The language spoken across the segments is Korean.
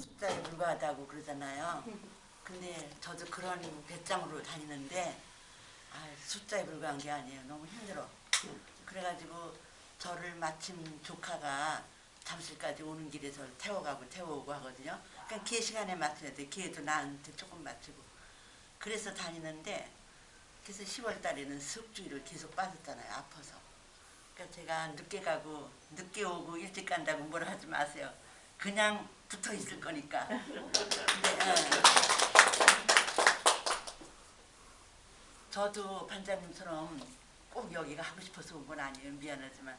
숫자에 불과하다고 그러잖아요. 근데 저도 그런 배짱으로 다니는데 아, 숫자에 불과한 게 아니에요. 너무 힘들어. 그래가지고 저를 마침 조카가 잠실까지 오는 길에 저를 태워가고 태워오고 하거든요. 그러니까 걔 시간에 맞춰야 돼. 걔도 나한테 조금 맞추고. 그래서 다니는데 그래서 10월 달에는 습주일을 계속 빠졌잖아요. 아파서. 그러니까 제가 늦게 가고 늦게 오고 일찍 간다고 뭐라 하지 마세요. 그냥 붙어 있을 거니까. 근데, 어. 저도 반장님처럼 꼭 여기가 하고 싶어서 온 건 아니에요. 미안하지만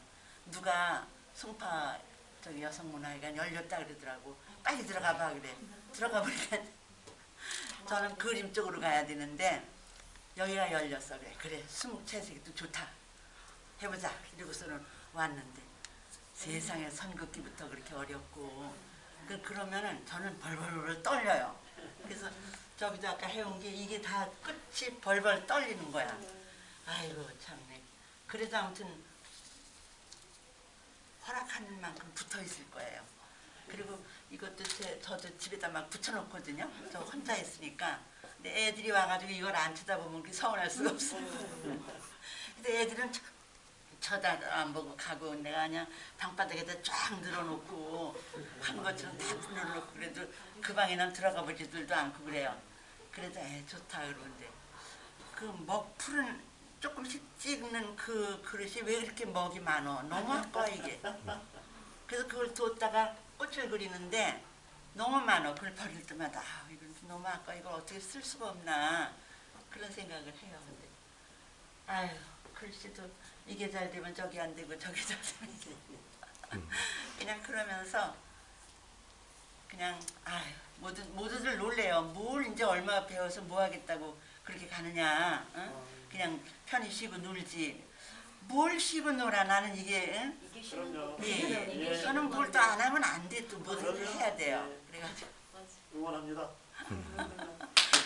누가 송파 저기 여성문화회관 열렸다 그러더라고. 빨리 들어가 봐 그래. 들어가 보니까 저는 그림 쪽으로 가야 되는데 여기가 열렸어 그래. 그래 숨채색도 좋다. 해보자. 이러고서는 왔는데 세상에 선긋기부터 그렇게 어렵고 그 그러면은 저는 벌벌벌 떨려요. 그래서 저기도 아까 해온 게 이게 다 끝이 벌벌 떨리는 거야. 아이고 참네. 그래도 아무튼 허락하는 만큼 붙어 있을 거예요. 그리고 이것도 제, 저도 집에다 막 붙여놓거든요. 저 혼자 있으니까. 근데 애들이 와가지고 이걸 안 쳐다보면 그 서운할 수가 없어요. 근데 애들은 참 쳐다 안 보고 가고 내가 그냥 방바닥에다 쫙 늘어놓고 한 것처럼 다 불러놓고 그래도 그 방에는 들어가 보지들도 않고 그래요. 그래도 애 좋다 그러는데 그 먹풀은 조금씩 찍는 그 그릇이 왜 그렇게 먹이 많어? 너무 아까워 이게. 그래서 그걸 뒀다가 꽃을 그리는데 너무 많아. 그걸 버릴 때마다 아, 이건 너무 아까 이걸 어떻게 쓸 수가 없나 그런 생각을 해요. 근데 아유 글씨도 이게 잘 되면 저기 안 되고 저기 잘 되면 이게 그냥 그러면서 그냥 아유 모두 모두들 놀래요. 뭘 이제 얼마 배워서 뭐 하겠다고 그렇게 가느냐. 응? 그냥 편히 쉬고 놀지. 뭘 쉬고 놀아 나는 이게 응? 그럼요. 예, 예. 예. 저는 뭘또안 하면 안 돼. 또 뭐든. 해야 돼요. 예. 그래가지고 응원합니다.